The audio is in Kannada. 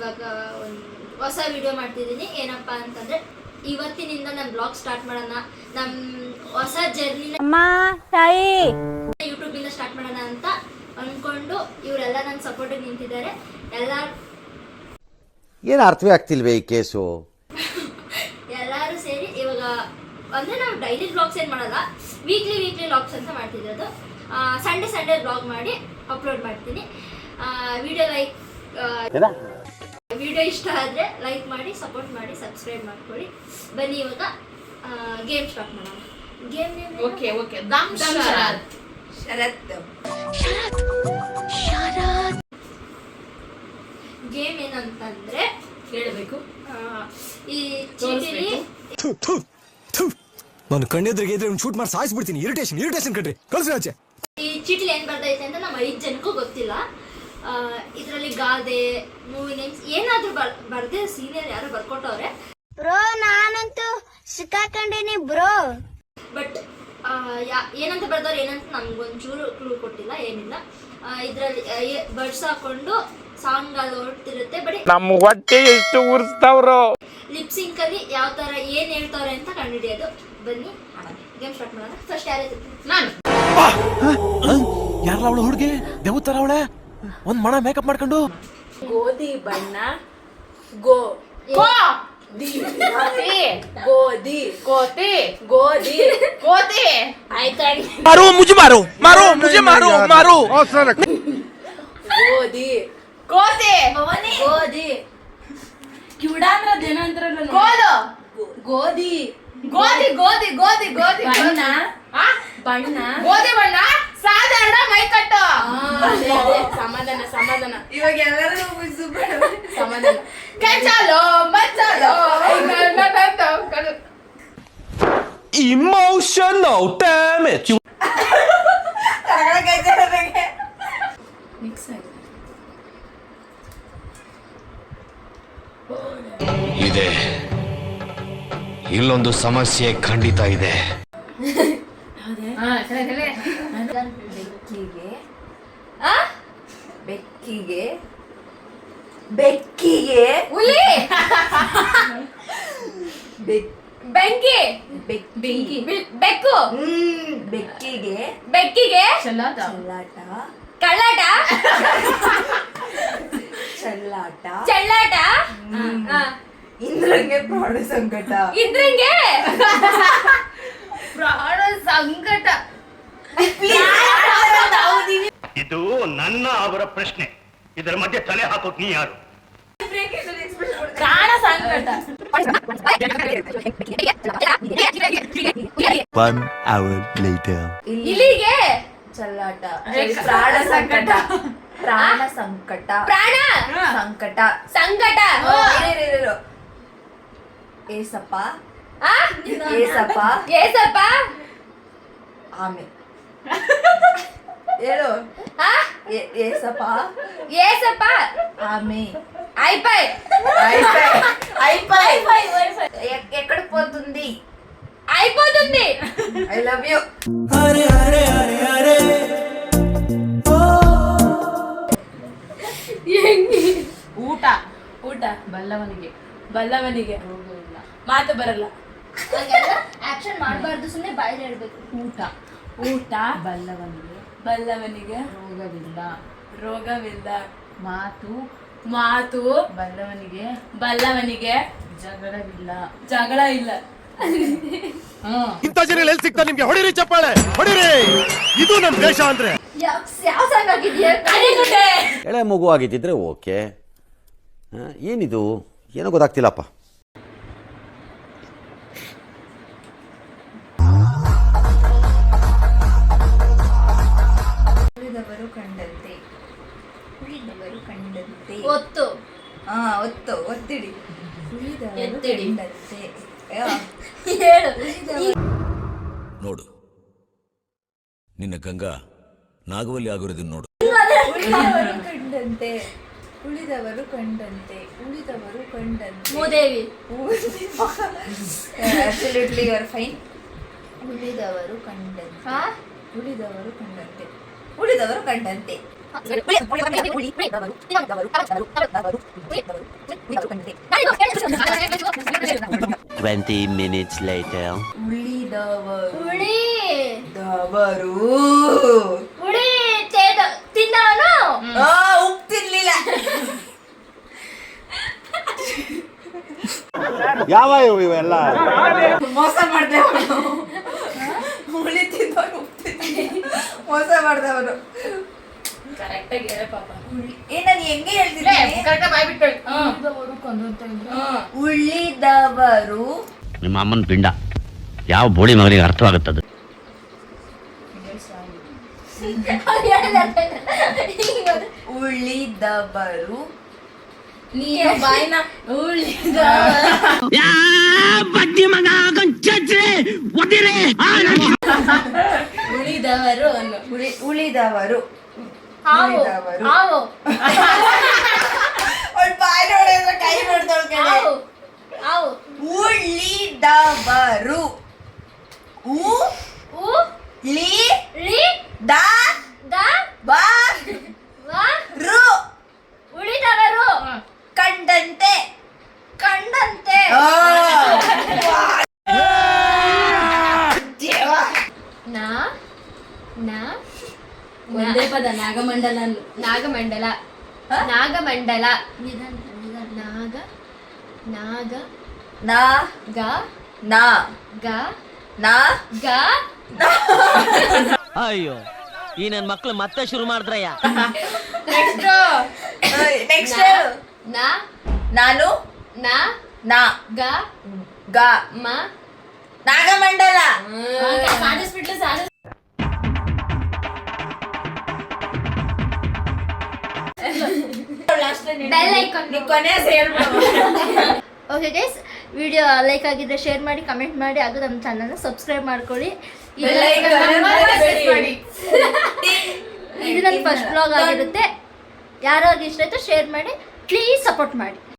ಇವಾಗ ಒಂದು ಹೊಸ ವಿಡಿಯೋ ಮಾಡ್ತಿದ್ದೀನಿ. ಏನಪ್ಪ ಅಂತಂದರೆ ಇವತ್ತಿನಿಂದ ನಾನು ಬ್ಲಾಗ್ ಸ್ಟಾರ್ಟ್ ಮಾಡೋಣ. ನಮ್ಮ ಹೊಸ ಜರ್ನಿ ಯೂಟ್ಯೂಬಿಂದ ಸ್ಟಾರ್ಟ್ ಮಾಡೋಣ ಅಂತ ಅಂದ್ಕೊಂಡು ಇವರೆಲ್ಲ ನನ್ನ ಸಪೋರ್ಟಿಗೆ ನಿಂತಿದ್ದಾರೆ. ಎಲ್ಲ ಏನು ಅರ್ಥವೇ ಆಗ್ತಿಲ್ವೇ ಈ ಕೇಸು? ಎಲ್ಲರೂ ಸೇರಿ ಇವಾಗ ಅಂದರೆ ನಾವು ಡೈಲಿ ಬ್ಲಾಗ್ಸ್ ಏನು ಮಾಡಲ್ಲ ವೀಕ್ಲಿ ವೀಕ್ಲಿ ಬ್ಲಾಗ್ಸ್ ಅಂತ ಮಾಡ್ತಿರೋದು. ಸಂಡೇ ಸಂಡೇ ಬ್ಲಾಗ್ ಮಾಡಿ ಅಪ್ಲೋಡ್ ಮಾಡ್ತೀನಿ. ವಿಡಿಯೋ ಲೈಕ್ ವಿಡಿಯೋ ಇಷ್ಟ ಆದರೆ ಲೈಕ್ ಮಾಡಿ ಸಪೋರ್ಟ್ ಮಾಡಿ ಸಬ್ಸ್ಕ್ರೈಬ್ ಮಾಡ್ಕೊಳ್ಳಿ. ಬನ್ನಿ ಇವಾಗ ಗೇಮ್ ಸ್ಟಾರ್ಟ್ ಮಾಡೋಣ. ಗೇಮ್ ಓಕೆ ಓಕೆ ದಮ್ ಶರತ್ ಶರತ್ ಶರತ್ ಗೇಮ್ ಏನಂತಂದ್ರೆ ಹೇಳಬೇಕು. ಈ ಚೀಟಿಲಿ ನಾನು ಕಣ್ಣೆದ್ರಿಗೆ ಇದ್ರೆ ಶೂಟ್ ಮಾಡಿ ಸಾಯಿಸ್ಬಿಡ್ತೀನಿ ಇರಿಟೇಷನ್ ಇರಿಟೇಷನ್ ಕಣ್ರಿ. ಕಳ್ಸಿ ಆಚೆ. ಈ ಚೀಟಿಲಿ ಏನು ಬರ್ತೈತೆ ಅಂತ ನಮ್ಮ ಐದು ಜನಕ್ಕೂ ಗೊತ್ತಿಲ್ಲ. ಇದರಲ್ಲಿ ಗಾದೆ ಮೂವಿ ನೇಮ್ಸ್ ಏನಾದರೂ ಬರ್ ಬರ್ದೆ ಸೀನಿಯರ್ ಯಾರು ಬರ್ಕೊಟ್ಟವ್ರೆ. ಬ್ರೋ ನಾನಂತೂ ಸಿಕ್ಕಾಕೊಂಡಿನಿ ಬ್ರೋ ಬಟ್ ಏನಂತ ಬರ್ದವ್ರು ಏನಂತ ನಮ್ಗೊಂಚೂರು ಕ್ಲೂ ಕೊಟ್ಟಿಲ್ಲ ಏನಿಲ್ಲ. ಇದರಲ್ಲಿ ಬರ್ಸ್ ಹಾಕೊಂಡು ಸಾಂಗ್ ಅಲ್ಲಿ ಹೊರಟಿರುತ್ತೆ ಬಟ್ ನಮ್ಮ ಹೊಟ್ಟೆ ಎಷ್ಟು ಲಿಪ್ ಸಿಂಕ್ ಅಲ್ಲಿ ಯಾವ ತರ ಏನ್ ಹೇಳ್ತಾವ್ರೆ ಅಂತ ಕಂಡುಹಿಡಿಯೋದು. ಬನ್ನಿ ಗೇಮ್ ಸ್ಟಾರ್ಟ್ ಮಾಡೋಣ. ಫಸ್ಟ್ ಯಾರೇ ನಾನು. ಯಾರಲ್ಲ ಅವಳು ಹುಡುಗಿ? ದೇವತರ ಅವಳೆ? ಒಂದ್ ಮಣ ಮೇಕಪ್ ಮಾಡ್ಕೊಂಡು ಗೋಧಿ ಬಣ್ಣ ಗೋ ಕೋ ದಿ ಗೋಧಿ ಕೋತಿ ಗೋಧಿ ಕೋತಿ ಆಯ್ತಾಡಿ ಮಾರು ಮುಜೆ ಮಾರು ಮಾರು ಮುಜೆ ಮಾರು ಮಾರು ಗೋಧಿ ಕೋತಿ ಗೋಧಿ ಕಿವುಡ ಅಂದ್ರ ಜನ ಅಂತಾರಲ್ಲ ನೋಡಿ. ಕೋಲು ಗೋಧಿ ಗೋಧಿ ಗೋಧಿ ಗೋಧಿ ಗೋಧಿ ಬಣ್ಣ ಆ? ಬಣ್ಣ ಗೋಧಿ ಬಣ್ಣ ಸಾಧಾರಣ ಮೈ ಕಟ್ಟು. ಆ, ಅದೇ, ಅದೇ. ಸಮಾಧಾನ ಸಮಾಧಾನ. ಇವಾಗ ಎಲ್ಲರೂ ಸಮಾಧಾನ. ಕೆಂಚಾಲು ಮಚ್ಚಾಲೋ ಇಮೋಷನಲ್ ಡ್ಯಾಮೇಜ್ ಮಿಕ್ಸ್ ಆಗಿದೆ ಇದೆ. ಇಲ್ಲೊಂದು ಸಮಸ್ಯೆ ಖಂಡಿತ ಇದೆ. ಬೆಕ್ಕಿಗೆ. ಬೆಕ್ಕಿಗೆ. ಬೆಕ್ಕಿಗೆ. ಹುಲಿ. ಬೆಕ್ ಬೆಂಕಿ. ಬೆಕ್ಕಿ. ಹ್ಮ್ ಬೆಕ್ಕಿಗೆ. ಬೆಕ್ಕಿಗೆ. ಚಲ್ಲಾಟ ಕಳ್ಳಾಟ. ಚಲ್ಲಾಟ. ಚಲ್ಲಾಟ ಆ. ಇಂದ್ರಂಗೆ ಪ್ರಾಣ ಸಂಕಟ. ಇಂದ್ರಂಗೆ. ಪ್ರಾಣ ಸಂಕಟ. ಇದು ನನ್ನ ಅವರ ಪ್ರಶ್ನೆ. ಇದರ ಮಧ್ಯೆ ತಲೆ ಹಾಕೋಕ್ ನೀ ಯಾರು? ಪ್ರಾಣ ಸಂಕಟ ಒನ್ ಅವರ್ ಲೇಟರ್ ಇಲಿಗೆ ಚಲ್ಲಾಟ. ಪ್ರಾಣ ಸಂಕಟ. ಪ್ರಾಣ ಸಂಕಟ. ಪ್ರಾಣ ಸಂಕಟ. ಸಂಕಟ. ಇರು, ಇರು, ಇರು. ಏಸಪ್ಪ. ಆ? ಏಸಪ್ಪ. ಏಸಪ್ಪ. ಆಮೆ. ಹೇಳು ಆ? ಏ- ಏಸಪ್ಪ ಏಸಪ್ಪ ఆమె అయిపోయి ఎక్కడికి పోతుంది అయిపోతుంది ఐ లవ్ యూ ಊಟ ಊಟ ಬಲ್ಲವನಿಗೆ ಬಲ್ಲವನಿಗೆ ಮಾತು ಬರಲ್ಲ ಆಕ್ಷನ್ ಮಾಡಬಾರ್ದು ಸುಮ್ಮನೆ ಬಾಯಲ್ಲಿ ಹೇಳ್ಬೇಕು ಊಟ ಊಟ ಬಲ್ಲವನಿಗೆ ಬಲ್ಲವನಿಗೆ ರೋಗವಿಲ್ಲ. ರೋಗವಿಲ್ಲ. ಮಾತು. ಮಾತು. ಬಲ್ಲವನಿಗೆ ಬಲ್ಲವನಿಗೆ ಜಗಳವಿಲ್ಲ. ಜಗಳ ಇಲ್ಲ. ಹ್ಮ್ ಇಂಥ ಜನ ಎಲ್ಲಿ ಸಿಗ್ತಾರೆ ನಿಮ್ಗೆ? ಹೊಡಿರಿ ಚಪ್ಪಾಳೆ. ಹೊಡಿರಿ. ಇದು ನಮ್ ದೇಶ ಅಂದ್ರೆ. ಯಾವ ಸಾಂಗ್ ಆಗಿದೆಯಾ? ಕಡಿಗುಡ್ಡೆ ಎಳೆ ಮಗು ಆಗಿದ್ದಿದ್ರೆ ಓಕೆ. ಆ, ಏನಿದು? ಏನೋ ಗೊತ್ತಾಗ್ತಿಲ್ಲಪ್ಪ. ಒತ್ತು. ಹಾ ಒತ್ತು ಒತ್ತಿಡಿ. ಉಳಿದವರು ಎತ್ತಿಡಿ. ಹೇಳು. ನೋಡು. ನಿನ್ನ ಗಂಗಾ ನಾಗವಲ್ಲಿ ಆಗಿರೋದನ್ನ ನೋಡು. ಉಳಿದವರು ಕಂಡಂತೆ. ಉಳಿದವರು ಕಂಡಂತೆ. ಉಳಿದವರು ಕಂಡಂತೆ. ಮೂದೇವಿ ಅಬ್ಸಲ್ಯೂಟ್ಲಿ ಯು ಆರ್ ಫೈನ್ ಉಳಿದವರು ಕಂಡಂತೆ. ಹಾ? ಉಳಿದವರು ಕಂಡಂತೆ. ಉಳಿದವರು ಕಂಡಂತೆ. ಟ್ವೆಂಟಿ ಮಿನಿಟ್ಸ್ ಲೈಟರ್ ಉಳಿದವರು. ತೇದ ತಿಂದವನು ತಿನ್ಲಿಲ್ಲ. ಯಾವ ಇವೆಲ್ಲ? ಮೋಸ ಉಪ್ಪು ತಿನ್ಲಿಲ್ಲ. ಮೋಸ ಮಾಡ್ದವನು. ಕರೆಕ್ಟಾಗಿ ಹೇಳ ಪಾಪ. ಏ ನಾನು ಹೆಂಗೆ ಹೇಳ್ತಿದ್ದೀನಿ ಕರೆಕ್ಟಾಗಿ ಬಾಯ್ಬಿಟ್ಟು ಉಳಿದವರು ನಿಮ್ಮ ಅಮ್ಮನ ಪಿಂಡ. ಯಾವ ಬೋಳಿ ಮಗನಿಗೆ ಅರ್ಥವಾಗುತ್ತದೆ? ಉಳಿದವರು ನೀನು ಬಾಯ್ನ ಉಳಿದವರು. ಅನ್ನು ಉಳಿದವರು ಉಳಿದವರು. ನೋಡಿದ್ರೆ ಕೈ ನೋಡ್ದವ್ಳ್ ಕಣೆ. ಹಾವು ಹಾವು. ಉಳಿದವರು ಉ ಉ ಲಿ? ಳಿ ದ? ದ? ಬ ವ? ರು? ಉಳಿದವರು. ಕಂಡಂತೆ. ಕಂಡಂತೆ. ಆ. ನಾ ನಾ ಒಂದೇ ಪದ ನಾಗಮಂಡಲ ನಾಗಮಂಡಲ ನಾಗಮಂಡಲ ನಾಗ ನಾಗ ನಾ ಗ ನಾ ಗ ನಾ ಗ ಅಯ್ಯೋ ಈ ನನ್ನ ಮಕ್ಳು ಮತ್ತೆ ಶುರು ಮಾಡಿದ್ರಯ್ಯ ನೆಕ್ಸ್ಟ್ ನಾ ನಾನು ನಾ ನಾ ಗ ಗ ಮ Nagamandala ಸಾಧಿಸ್ಬಿಟ್ಲು ಸಾಧಿಸ್ bell okay guys video like ಆಗಿದ್ರೆ ಶೇರ್ ಮಾಡಿ ಕಮೆಂಟ್ ಮಾಡಿ ಹಾಗೂ ನಮ್ಮ ಚಾನಲ್ನ ಸಬ್ಸ್ಕ್ರೈಬ್ ಮಾಡ್ಕೊಳ್ಳಿ. ಇದು ನನ್ನ ಫಸ್ಟ್ ಬ್ಲಾಗ್ ಆಗಿರುತ್ತೆ. ಯಾರಿಗೆ ಇಷ್ಟ ಆಯ್ತು ಶೇರ್ ಮಾಡಿ. ಪ್ಲೀಸ್ ಸಪೋರ್ಟ್ ಮಾಡಿ.